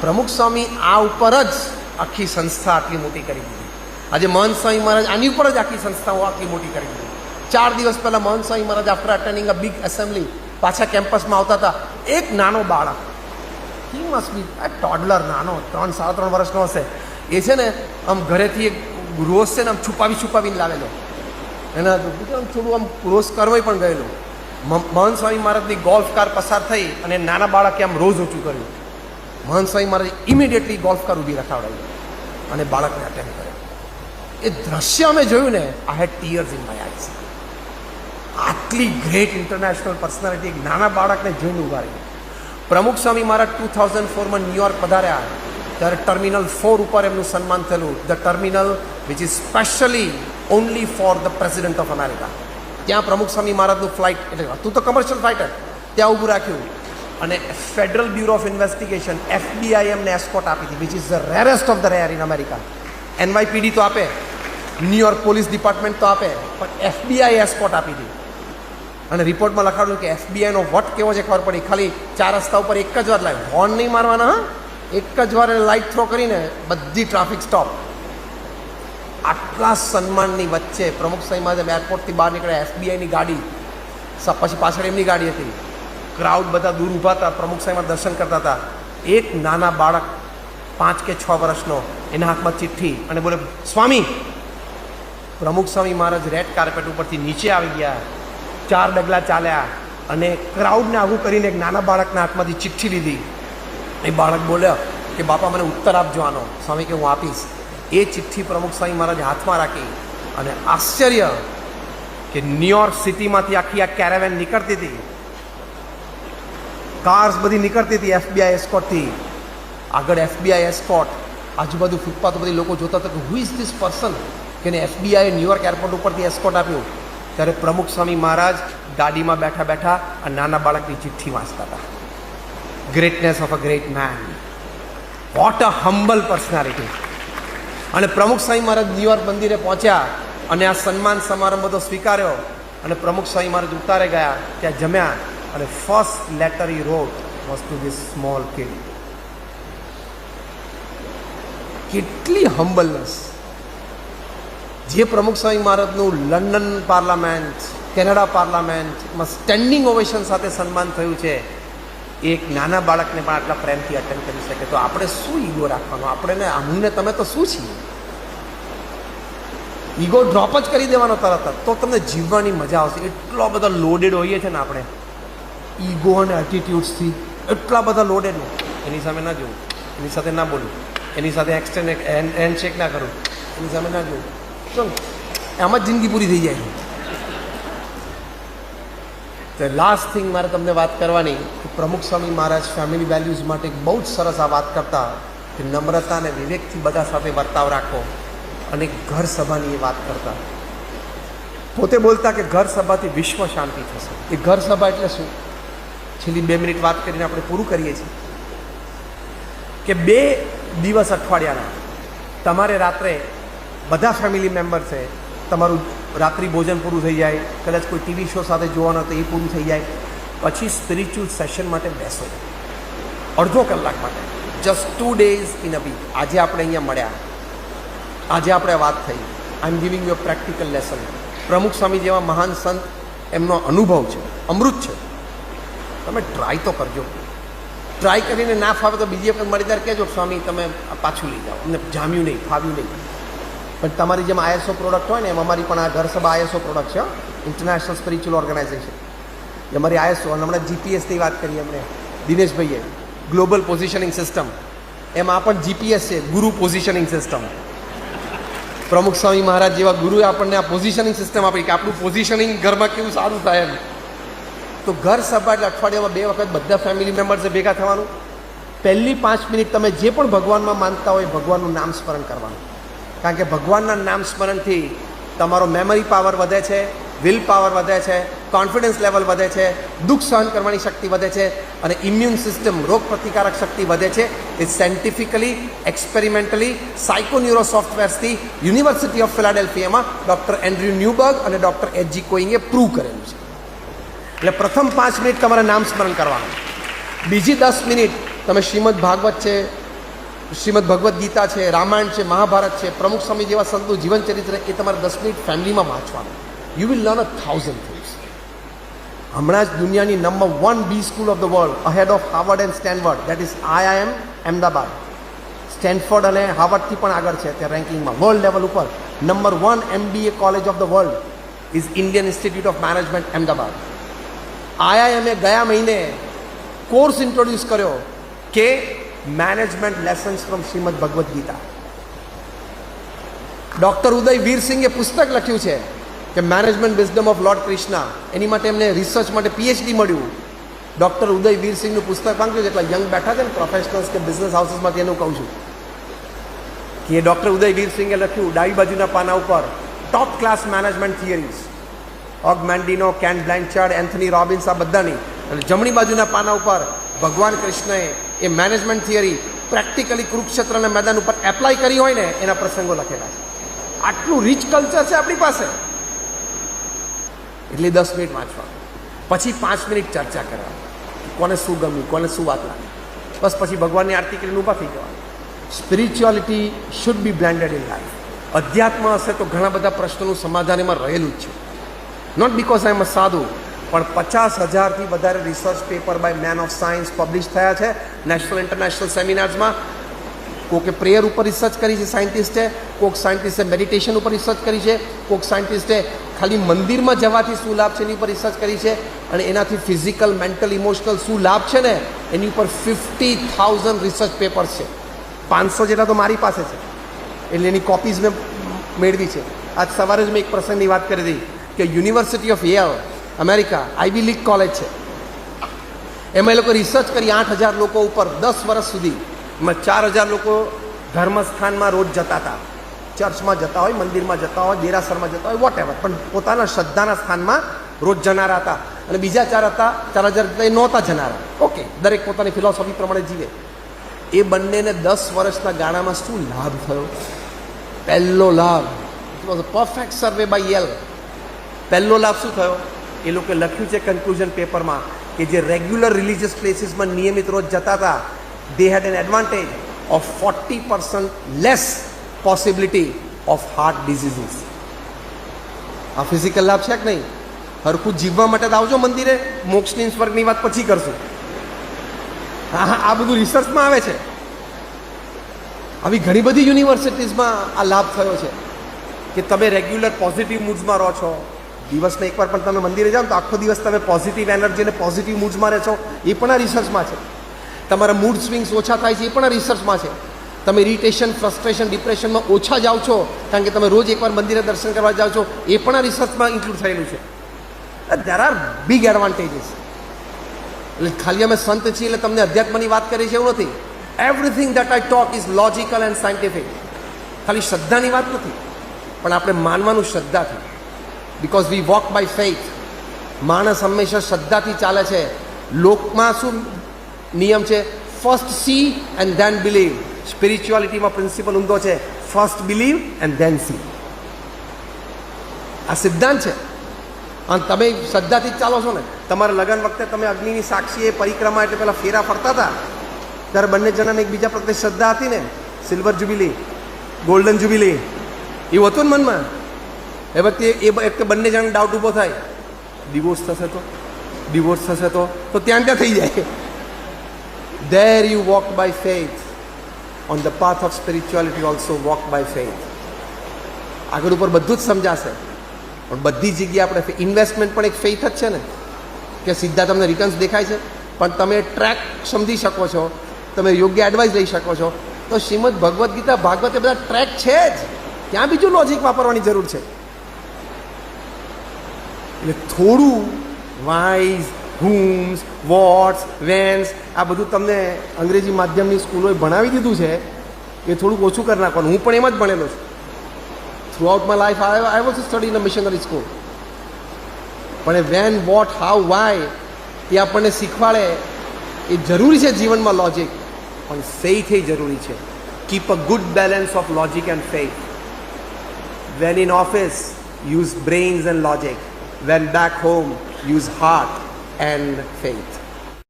પ્રમુખ સ્વામી આ ઉપર જ આખી સંસ્થા આટલી મોટી કરી દીધી. આજે મહંત સ્વામી મહારાજ આની ઉપર જ આખી સંસ્થાઓ આટલી મોટી કરી દીધી. ચાર દિવસ પહેલાં Mahant Swami Maharaj after attending a big assembly પાછા કેમ્પસમાં આવતા હતા. એક નાનો બાળક. હી મસ્ટ બી આ ટોડલર નાનો, ત્રણ, સાડા ત્રણ વર્ષનો હશે. એ છે ને, આમ ઘરેથી એક રોઝ છે ને, આમ છુપાવી છુપાવીને લાવેલો. એના આમ થોડું આમ રોઝ કરવાય પણ ગયેલો. મ- મહંત સ્વામી મહારાજની ગોલ્ફ કાર પસાર થઈ અને નાના બાળકે આમ રોજ ઊંચું કર્યું. મહંત સ્વામી મહારાજે ઇમિડિયેટલી ગોલ્ફ કાર ઊભી રખાવડાવી અને બાળકને અટેન્ડ કર્યો. એ દ્રશ્ય અમે જોયું ને આ had tears in my eyes આટલી ગ્રેટ ઇન્ટરનેશનલ પર્સનાલિટી એક નાના બાળકને જોઈને ઊભા રહી. પ્રમુખ સ્વામી મહારાજ ટુ થાઉઝન્ડ ફોરમાં ન્યુયોર્ક પધાર્યા. ત્યારે ટર્મિનલ ફોર ઉપર એમનું સન્માન થયેલું. The terminal which is specially only for the president of America ત્યાં પ્રમુખ સ્વામી મહારાજનું ફ્લાઇટ એટલે હતું તો કમર્શિયલ જ. ત્યાં ઊભું રાખ્યું. અને federal bureau of investigation FBI એમને એસ્કોટ આપી હતી which is the rarest of the rare in America NYPD તો આપે ન્યુયોર્ક પોલીસ ડિપાર્ટમેન્ટ તો આપે, પણ એફબીઆઈ એસ્કોટ આપી હતી. અને રિપોર્ટમાં લખાડ્યું કે એફબીઆઈનો વટ કેવો છે ખબર પડી. ખાલી ચાર રસ્તા ઉપર એક જ વાર લાઈવ. હોર્ન નહીં મારવાના, હા? એક જ વાર લાઇટ થ્રો કરીને બધી ટ્રાફિક સ્ટોપ આટલા સન્માનની વચ્ચે પ્રમુખ સાહેબ એરપોર્ટથી બહાર નીકળ્યા એફબીઆઈની ગાડી. પછી પાછળ એમની ગાડી હતી. ક્રાઉડ બધા દૂર ઊભા હતા, પ્રમુખ સાહેબ દર્શન કરતા હતા. એક નાના બાળક પાંચ કે છ વર્ષનો એના હાથમાં ચિઠ્ઠી અને બોલે, સ્વામી, પ્રમુખ સ્વામી મહારાજ રેડ કાર્પેટ ઉપરથી નીચે આવી ગયા. ચાર ડગલા ચાલ્યા અને ક્રાઉડને આવું કરીને એક નાના બાળકના હાથમાંથી ચિઠ્ઠી લીધી. એ બાળક બોલ્યો કે, બાપા, મને ઉત્તર આપજો સ્વામી કે, હું આપીશ. એ ચિઠ્ઠી પ્રમુખ સ્વામી મહારાજ હાથમાં રાખી અને આશ્ચર્ય કે ન્યુયોર્ક સિટીમાંથી આખી આ કેરેવેન નીકળતી હતી. કાર્સ બધી નીકળતી હતી એફબીઆઈ એસ્કોટથી આગળ એફબીઆઈ એસ્કોટ આજુબાજુ ફૂટપાથ બધી લોકો જોતા હતા કે હુ ઇઝ ધીસ પર્સન કે એને એફબીઆઈ ન્યુયોર્ક એરપોર્ટ ઉપરથી એસ્કોટ આપ્યું. ત્યારે પ્રમુખ સ્વામી મહારાજ ગાડીમાં બેઠા બેઠા આ નાના બાળકની ચિઠ્ઠી વાંચતા હતા. Greatness of a great man what a humble personality અને પ્રમુખ સ્વામી મહારાજ ન્યુયોર્ક મંદિરે પહોંચ્યા અને આ સન્માન સમારંભ બધો સ્વીકાર્યો અને પ્રમુખ સ્વામી મહારાજ ઉતારે ગયા, ત્યાં જમ્યા. અને first letter he wrote was to this small kid કેટલી હમ્બલનેસ જે પ્રમુખ સ્વામી મહારાજનું લંડન પાર્લામેન્ટ, કેનેડા પાર્લામેન્ટમાં સ્ટેન્ડિંગ ઓવેશન સાથે સન્માન થયું છે, એક નાના બાળકને પણ આટલા પ્રેમથી અટેન્ડ કરી શકે. તો આપણે શું ઈગો રાખવાનો? આપણે અમને તમે તો શું છીએ? ઈગો ડ્રોપ જ કરી દેવાનો તરત જ. તો તમને જીવવાની મજા આવશે. એટલો બધા લોડેડ હોઈએ છે ને આપણે. ઈગો અને એટીટ્યુડ્સથી એટલા બધા લોડેડ એની સામે ના જોવું. એની સાથે ના બોલું એની સાથે એક્સટેન્ડ હેન્ડશેક ના કરું એની સામે ના જોવું. ચલો એમ જ જિંદગી પૂરી થઈ જાય. તો લાસ્ટ થિંગ મારે તમને વાત કરવાની, કે પ્રમુખ સ્વામી મહારાજ ફેમિલી વેલ્યુઝ માટે બહુ જ સરસ આ વાત કરતા, કે નમ્રતા અને વિવેકથી બધા સાથે વર્તાવ રાખો અને ઘર સભાની એ વાત કરતા. પોતે બોલતા કે ઘર સભાથી વિશ્વ શાંતિ થશે. એ ઘર સભા એટલે શું? છેલ્લી બે મિનિટ વાત કરીને આપણે પૂરું કરીએ છીએ કે બે દિવસ અઠવાડિયાના તમારે રાત્રે બધા ફેમિલી મેમ્બર્સે તમારું રાત્રિ ભોજન પૂરું થઈ જાય, કદાચ કોઈ ટીવી શો સાથે જોવાનો તો એ પૂરું થઈ જાય, પછી સ્પિરિચ્યુઅલ સેશન માટે બેસો. અડધો કલાક માટે. Just two days in a week આજે આપણે અહીંયા મળ્યા. આજે આપણે વાત થઈ. I am giving you practical lesson Pramukh Swami જેવા મહાન સંત, એમનો અનુભવ છે. અમૃત છે. તમે ટ્રાય તો કરજો. ટ્રાય કરીને ના ફાવે તો બીજી વખત મળી ત્યારે કહેજો સ્વામી, તમે પાછું લઈ જાઓ. અમને જામ્યું નહીં, ફાવ્યું નહીં. પણ તમારી જેમ આઈએસઓ પ્રોડક્ટ હોય ને, એમ અમારી પણ આ ઘર સભા આઈએસઓ પ્રોડક્ટ છે ઇન્ટરનેશનલ સ્પિરિચ્યુઅલ ઓર્ગેનાઇઝેશન એ અમારી આઈએસઓ અને હમણાં જીપીએસની વાત કરી અમને દિનેશભાઈએ. ગ્લોબલ પોઝિશનિંગ સિસ્ટમ એમાં પણ જીપીએસ છે, ગુરુ પોઝિશનિંગ સિસ્ટમ પ્રમુખ સ્વામી મહારાજ જેવા ગુરુએ આપણને આ પોઝિશનિંગ સિસ્ટમ આપી કે આપણું પોઝિશનિંગ ઘરમાં કેવું સારું થાય એમ. તો ઘર સભા એટલે અઠવાડિયામાં બે વખત બધા ફેમિલી મેમ્બર્સે ભેગા થવાનું, પહેલી પાંચ મિનિટ તમે જે પણ ભગવાનમાં માનતા હોય ભગવાનનું નામ સ્મરણ કરવાનું. કારણ કે ભગવાનના નામ સ્મરણથી તમારો મેમરી પાવર વધે છે વિલ પાવર વધે છે કોન્ફિડન્સ લેવલ વધે છે, દુઃખ સહન કરવાની શક્તિ વધે છે અને ઇમ્યુન સિસ્ટમ રોગ પ્રતિકારક શક્તિ વધે છે એ સાયન્ટિફિકલી એક્સપેરિમેન્ટલી સાયકોન્યુરો સોફ્ટવેર્સથી યુનિવર્સિટી ઓફ ફિલાડેલ્ફિયામાં ડૉક્ટર એન્ડ્રુ ન્યુબર્ગ અને ડૉક્ટર એચ જી કોઈંગે પ્રૂવ કરેલું છે. એટલે પ્રથમ પાંચ મિનિટ તમારે નામ સ્મરણ કરવાનું. બીજી દસ મિનિટ તમે શ્રીમદ ભાગવત છે, શ્રીમદ ભગવદ્ ગીતા છે, રામાયણ છે, મહાભારત છે, પ્રમુખ સ્વામી જેવા સંતો જીવન ચરિત્ર એ તમારે દસ મિનિટ ફેમિલીમાં વાંચવાનું. You will learn a thousand things હમણાં જ દુનિયાની number one B school of the world ahead of Harvard and Stanford that is IIM Ahmedabad Stanford અને હાર્વર્ડથી પણ આગળ છે ત્યાં રેન્કિંગમાં વર્લ્ડ લેવલ ઉપર. Number one MBA college of the world is Indian Institute of Management Ahmedabad IIMA ગયા મહિને કોર્સ ઇન્ટ્રોડ્યુસ કર્યો કે management lessons from Shrimad Bhagavad Gita. Doctor Uday વીરસિંગે પુસ્તક લખ્યું છે કે management wisdom of lord Krishna એની માટે એમને રિસર્ચ માટે પીએચડી મળ્યું. ડૉક્ટર ઉદય વીરસિંહનું પુસ્તક વાંચ્યું જેટલા યંગ બેઠા છે ને પ્રોફેશનલ્સ કે બિઝનેસ હાઉસીસમાંથી એનું કહું છું. કે ડૉક્ટર ઉદય વીરસિંહે લખ્યું, ડાબી બાજુના પાના ઉપર top class management theories Og Mandino Ken Blanchard, Anthony Robbins, આ બધાની. અને જમણી બાજુના પાના ઉપર ભગવાન કૃષ્ણએ એ મેનેજમેન્ટ થિયરી, પ્રેક્ટિકલી કુરુક્ષેત્રના મેદાન ઉપર એપ્લાય કરી હોય ને, એના પ્રસંગો લખેલા છે. આટલું રીચ કલ્ચર છે આપણી પાસે. એટલે દસ મિનિટ વાંચવા. પછી પાંચ મિનિટ ચર્ચા કરવા. કોને શું ગમ્યું, કોને શું વાત લાગી? બસ પછી ભગવાનની આરતી કરીને ઊભા થઈ જવાનું spirituality should be blended in life અધ્યાત્મ હશે તો ઘણા બધા પ્રશ્નોનું સમાધાન એમાં રહેલું જ છે. નોટ બિકોઝ આઈ એમ અ સાધુ પણ પચાસ હજારથી વધારે research paper by men of science publish થયા છે. નેશનલ ઇન્ટરનેશનલ સેમિનાર્સમાં કોકે પ્રેયર ઉપર રિસર્ચ કરી છે સાયન્ટિસ્ટે કોક સાયન્ટિસ્ટે મેડિટેશન ઉપર રિસર્ચ કરી છે. કોક સાયન્ટિસ્ટે ખાલી મંદિરમાં જવાથી શું લાભ છે એની ઉપર રિસર્ચ કરી છે. અને એનાથી ફિઝિકલ મેન્ટલ ઇમોશનલ શું લાભ છે ને, એની ઉપર ફિફ્ટી થાઉઝન્ડ રિસર્ચ પેપર્સ છે. પાંચસો જેટલા તો મારી પાસે છે. એટલે એની કોપીઝ મેં મેળવી છે. આજ સવારે જ મેં એક પ્રસંગની વાત કરી હતી. કે university of Yale America Ivy League college છે. એમાં એ લોકો રિસર્ચ કરી આઠ હજાર લોકો ઉપર દસ વર્ષ સુધી. એમાં ચાર હજાર લોકો ધર્મસ્થાનમાં રોજ જતા હતા. ચર્ચમાં જતા હોય, મંદિરમાં જતા હોય, દેરાસરમાં જતા હોય વોટ એવર પણ પોતાના શ્રદ્ધાના સ્થાનમાં રોજ જનારા હતા. અને બીજા ચાર હતા, ચાર હજાર એ નહોતા જનારા. ઓકે દરેક પોતાની ફિલોસોફી પ્રમાણે જીવે. એ બંનેને દસ વર્ષના ગાળામાં શું લાભ થયો? પહેલો લાભ. It was a perfect survey by Yale પહેલો લાભ શું થયો? એ લોકોએ લખ્યું છે કન્ક્લુઝન પેપરમાં કે જે રેગ્યુલર રિલિજિયસ પ્લેસીસમાં નિયમિત રોજ જતા હતા they had an advantage of forty percent less possibility of heart diseases આ ફિઝિકલ લાભ છે કે નહીં? હરખું જીવવા માટે તો આવજો મંદિરે, મોક્ષની સ્વર્ગની વાત પછી કરશું. હા હા, આ બધું રિસર્ચમાં આવે છે. આવી ઘણી બધી યુનિવર્સિટીઝમાં આ લાભ થયો છે કે તમે રેગ્યુલર પોઝિટિવ મૂડ્સમાં રહો છો. દિવસમાં એકવાર પણ તમે મંદિરે જાઓ તો આખો દિવસ તમે પોઝિટિવ એનર્જી અને પોઝિટિવ મૂડ્સમાં રહેશો એ પણ આ રિસર્ચમાં છે. તમારા મૂડ સ્વિંગ્સ ઓછા થાય છે, એ પણ આ રિસર્ચમાં છે. તમે ઇરિટેશન ફ્રસ્ટ્રેશન ડિપ્રેશનમાં ઓછા જાઓ છો, કારણ કે તમે રોજ એકવાર મંદિરે દર્શન કરવા જાઓ છો, એ પણ આ રિસર્ચમાં ઇન્ક્લુડ થયેલું છે. દેર આર બિગ એડવાન્ટેજીસ એટલે ખાલી અમે સંત છીએ એટલે તમને અધ્યાત્મની વાત કરી છે એવું નથી. Everything that I talk is logical and scientific ખાલી શ્રદ્ધાની વાત નથી. પણ આપણે માનવાનું શ્રદ્ધાથી because we walk by faith માણસ હંમેશા શ્રદ્ધાથી ચાલે છે લોકમાં શું નિયમ છે first see and then believe સ્પિરિચ્યુઆલિટીમાં principle ઊંધો છે first believe and then see આ સિદ્ધાંત છે. અને તમે શ્રદ્ધાથી જ ચાલો છો ને, તમારા લગ્ન વખતે તમે અગ્નિની સાક્ષીએ પરિક્રમા એટલે પહેલાં ફેરા ફરતા હતા. ત્યારે બંને જણાને એકબીજા પ્રત્યે શ્રદ્ધા હતી ને. સિલ્વર જ્યુબિલી ગોલ્ડન જ્યુબિલી એવું હતું ને મનમાં? એ વખતે એ વખતે બંને જણ ડાઉટ ઊભો થાય. ડિવોર્સ થશે તો? ડિવોર્સ થશે તો? તો ત્યાં ત્યાં થઈ જાય. There you walk by faith on the path of spirituality also walk by faith આગળ ઉપર બધું જ સમજાશે. પણ બધી જગ્યાએ આપણે ઇન્વેસ્ટમેન્ટ પણ એક ફેથ જ છે ને. કે સીધા તમને રિટર્ન્સ દેખાય છે. પણ તમે ટ્રેક સમજી શકો છો. તમે યોગ્ય એડવાઇસ લઈ શકો છો. તો શ્રીમદ ભગવદ્ ગીતા ભાગવત એ બધા ટ્રેક છે જ. ત્યાં બીજું લોજિક વાપરવાની જરૂર છે? એટલે થોડું વાઇઝ, હુમ્સ, વોટ્સ, વેન્સ, આ બધું તમને અંગ્રેજી માધ્યમની સ્કૂલોએ ભણાવી દીધું છે, એ થોડુંક ઓછું કરી નાખવાનું. હું પણ એમ જ ભણેલો છું. Throughout my life I I was study in a missionary school પણ એ વેન વોટ હાઉ વાય એ આપણને શીખવાડે, એ જરૂરી છે જીવનમાં લોજિક પણ ફેઇથ એ જરૂરી છે. Keep a good balance of logic and faith when in office use brains and logic when back home use heart and faith